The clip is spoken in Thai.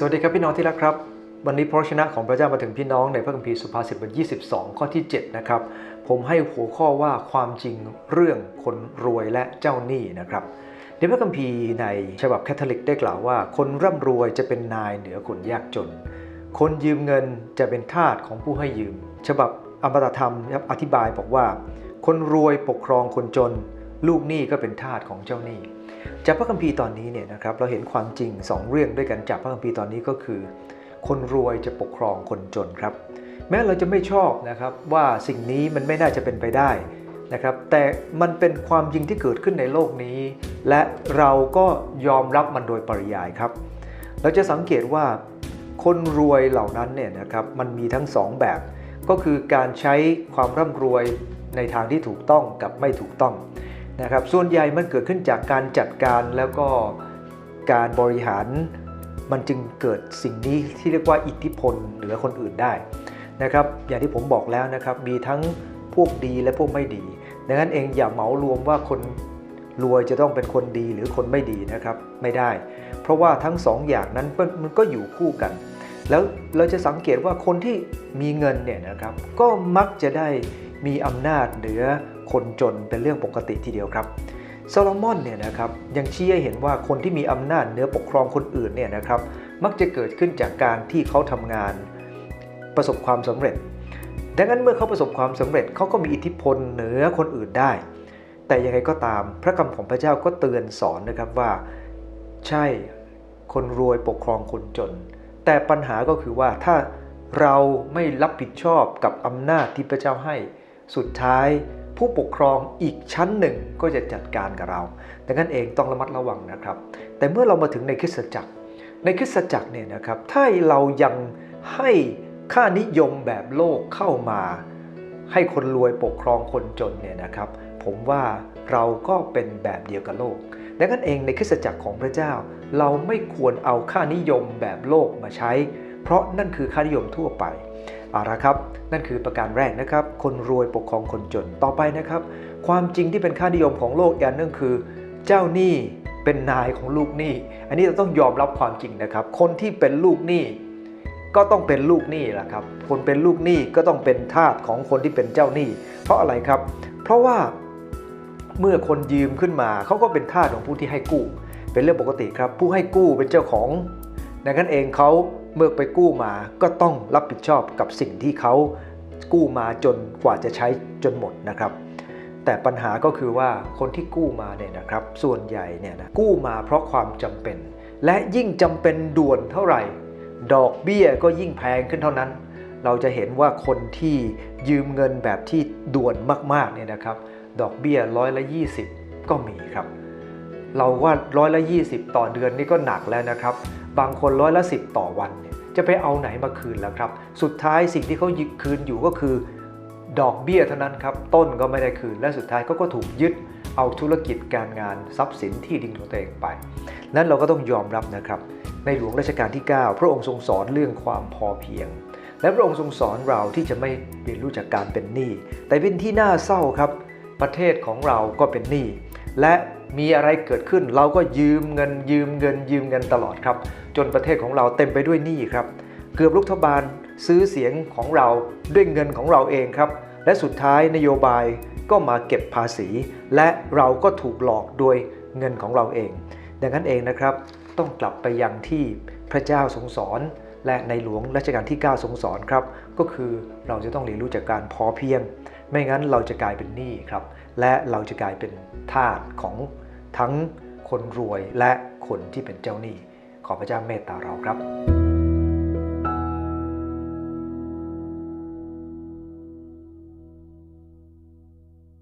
สวัสดีครับพี่น้องที่รักครับ วันนี้พระชนะของพระเจ้ามาถึงพี่น้องในพระคัมภีร์สุภาษิตบท22 ข้อที่ 7 นะครับ ผมให้หัวข้อว่าความจริงเรื่องคนรวยและเจ้าหนี้นะครับในพระคัมภีร์ในฉบับแคทอลิกได้กล่าวว่า คนร่ำรวยจะเป็นนายเหนือคนยากจน คนยืมเงินจะเป็นทาสของผู้ให้ยืม ฉบับอมตะธรรมนับอธิบายบอกว่า คนรวยปกครองคนจน ลูกหนี้ก็เป็นทาสของเจ้าหนี้จากพระคัมภีร์ตอนนี้เนี่ยนะครับเราเห็นความจริง 2 เรื่องด้วยกันจากพระคัมภีร์ตอนนี้ก็คือ คนรวยจะปกครองคนจนครับ แม้เราจะไม่ชอบนะครับว่าสิ่งนี้มันไม่น่าจะเป็นไปได้นะครับแต่มันเป็นความจริงที่เกิดขึ้นในโลกนี้ และเราก็ยอมรับมันโดยปริยายครับ เราจะสังเกตว่าคนรวยเหล่านั้นเนี่ยนะครับมันมีทั้งสองแบบ ก็คือการใช้ความร่ำรวยในทางที่ถูกต้องกับไม่ถูกต้อง นะครับส่วนใหญ่มันเกิดขึ้นจากการจัดการแล้วก็การบริหาร มันจึงเกิดสิ่งนี้ที่เรียกว่าอิทธิพลเหนือคนอื่นได้นะครับอย่างที่ผมบอกแล้วนะครับมีทั้งพวกดีและพวกไม่ดี ดังนั้นเองอย่าเหมารวมว่าคนรวยจะต้องเป็นคนดีหรือคนไม่ดีนะครับไม่ได้ เพราะว่าทั้งสองอย่างนั้นมันก็อยู่คู่กัน แล้วเราจะสังเกตว่าคนที่มีเงินเนี่ยนะครับก็มักจะได้ มีอำนาจเหนือคนจนเป็นเรื่องปกติทีเดียวครับโซโลมอนเนี่ยนะครับยังชี้ให้เห็นว่าคนที่มีอำนาจเหนือปกครองคนอื่นเนี่ยนะครับมักจะเกิดขึ้นจากการที่เขาทำงานประสบความสำเร็จ ดังนั้นเมื่อเขาประสบความสำเร็จเขาก็มีอิทธิพลเหนือคนอื่นได้ แต่ยังไงก็ตามพระคำของพระเจ้าก็เตือนสอนนะครับว่า ใช่คนรวยปกครองคนจน แต่ปัญหาก็คือว่าถ้าเราไม่รับผิดชอบกับอำนาจที่พระเจ้าให้ สุดท้ายผู้ปกครองอีกชั้นหนึ่งก็จะจัดการกับเราดังนั้นเองต้องระมัดระวังนะครับ แต่เมื่อเรามาถึงในคริสตจักร ในคริสตจักรเนี่ยนะครับถ้าเรายังให้ค่านิยมแบบโลกเข้ามา ให้คนรวยปกครองคนจนเนี่ยนะครับ ผมว่าเราก็เป็นแบบเดียวกับโลกดังนั้นเองในคริสตจักรของพระเจ้า เราไม่ควรเอาค่านิยมแบบโลกมาใช้ เพราะนั่นคือค่านิยมทั่วไป เอาละครับ นั่นคือประการแรกนะครับ คนรวยปกครองคนจนต่อไปนะครับ ความจริงที่เป็นค่านิยมของโลกอย่างหนึงคือ เจ้าหนี้เป็นนายของลูกหนี้ อันนี้เราต้องยอมรับความจริงนะครับ คนที่เป็นลูกหนี้ก็ต้องเป็นลูกหนี้แหละครับ คนเป็นลูกหนี้ก็ต้องเป็นทาสของคนที่เป็นเจ้าหนี้ เพราะอะไรครับ เพราะว่าเมื่อคนยืมขึ้นมาเขาก็เป็นทาสของผู้ที่ให้กู้ เป็นเรื่องปกติครับ ผู้ให้กู้เป็นเจ้าของ ดังนั้นเองเขาเมื่อไปกู้มาก็ต้องรับผิดชอบกับสิ่งที่เขากู้มาจนกว่าจะใช้จนหมดนะครับ แต่ปัญหาก็คือว่าคนที่กู้มาเนี่ยนะครับ ส่วนใหญ่เนี่ยนะกู้มาเพราะความจำเป็น และยิ่งจำเป็นด่วนเท่าไหร่ ดอกเบี้ยก็ยิ่งแพงขึ้นเท่านั้น เราจะเห็นว่าคนที่ยืมเงินแบบที่ด่วนมากๆเนี่ยนะครับ ดอกเบี้ยร้อยละ20 ก็มีครับ เราว่าร้อยละ20 ต่อเดือนนี่ก็หนักแล้วนะครับ บางคนร้อยละ10ต่อวันเนี่ยจะไปเอาไหนมาคืนแล้วครับ สุดท้ายสิ่งที่เขาคืนอยู่ก็คือ ดอกเบี้ยเท่านั้นครับ ต้นก็ไม่ได้คืน และสุดท้ายเขาก็ถูกยึดเอาธุรกิจการงานทรัพย์สินที่ดินของตัวเองไป นั้นเราก็ต้องยอมรับนะครับ ในหลวงรัชกาลที่ 9 พระองค์ทรงสอนเรื่องความพอเพียง และพระองค์ทรงสอนเราที่จะไม่เรียนรู้จากการเป็นหนี้ แต่เป็นที่น่าเศร้าครับ ประเทศของเราก็เป็นหนี้และ มีอะไรเกิดขึ้น เราก็ยืมเงินยืมเงินยืมเงินตลอดครับ จนประเทศของเราเต็มไปด้วยหนี้ครับ เกือบรัฐบาลซื้อเสียงของเราด้วยเงินของเราเองครับ และสุดท้ายนโยบายก็มาเก็บภาษี และเราก็ถูกหลอกโดยเงินของเราเอง ดังนั้นเองนะครับ ต้องกลับไปยังที่พระเจ้าทรงสอนและในหลวงรัชกาลที่ 9 ทรงสอนครับ ก็คือเราจะต้องเรียนรู้จากการพอเพียง ไม่งั้นเราจะกลายเป็นหนี้ครับ และเราจะกลายเป็นทาสของ ทั้งคนรวยและคนที่เป็นเจ้าหนี้ ขอพระเจ้าเมตตาเราครับ